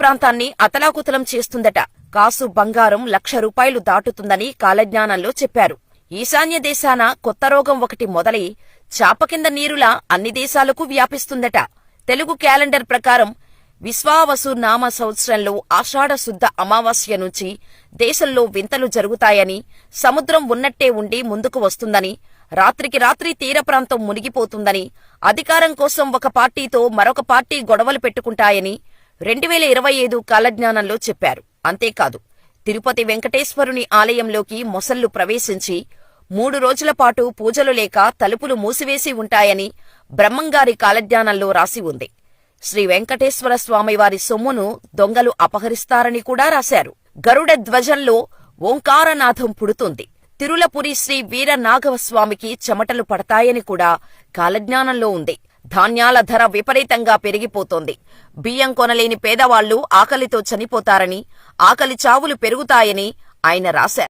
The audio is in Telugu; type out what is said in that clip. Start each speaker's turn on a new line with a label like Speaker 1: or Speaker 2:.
Speaker 1: ప్రాంతాన్ని అతలాకుతలం చేస్తుందట. కాసు బంగారం లక్ష రూపాయలు దాటుతుందని కాలజ్ఞానంలో చెప్పారు. ఈశాన్య దేశాన కొత్త రోగం ఒకటి మొదలై చాప కింద నీరులా అన్ని దేశాలకు వ్యాపిస్తుందట. తెలుగు క్యాలెండర్ ప్రకారం విశ్వావసు నామ సంవత్సరంలో ఆషాఢ శుద్ధ అమావాస్య నుంచి దేశంలో వింతలు జరుగుతాయని సముద్రం ఉన్నట్టే ఉండి ముందుకు వస్తుందని రాత్రికి రాత్రి తీర ప్రాంతం మునిగిపోతుందని అధికారం కోసం ఒక పార్టీతో మరొక పార్టీ గొడవలు పెట్టుకుంటాయని రెండు వేల ఇరవై ఐదు కాలజ్ఞానంలో చెప్పారు. అంతేకాదు తిరుపతి వెంకటేశ్వరుని ఆలయంలోకి మొసళ్ళు ప్రవేశించి మూడు రోజుల పాటు పూజలు లేక తలుపులు మూసివేసి ఉంటాయని బ్రహ్మంగారి కాలజ్ఞానంలో రాసి ఉంది. శ్రీ వెంకటేశ్వర స్వామివారి సొమ్మును దొంగలు అపహరిస్తారని కూడా రాశారు. గరుడ ధ్వజంలో ఓంకారనాథం పుడుతుంది. తిరులపురి శ్రీ వీరనాగవ స్వామికి చెమటలు పడతాయని కూడా కాలజ్ఞానంలో ఉంది. ధాన్యాల ధర విపరీతంగా పెరిగిపోతోంది. బియ్యం కొనలేని పేదవాళ్ళు ఆకలితో చనిపోతారని ఆకలి చావులు పెరుగుతాయని ఆయన రాశారు.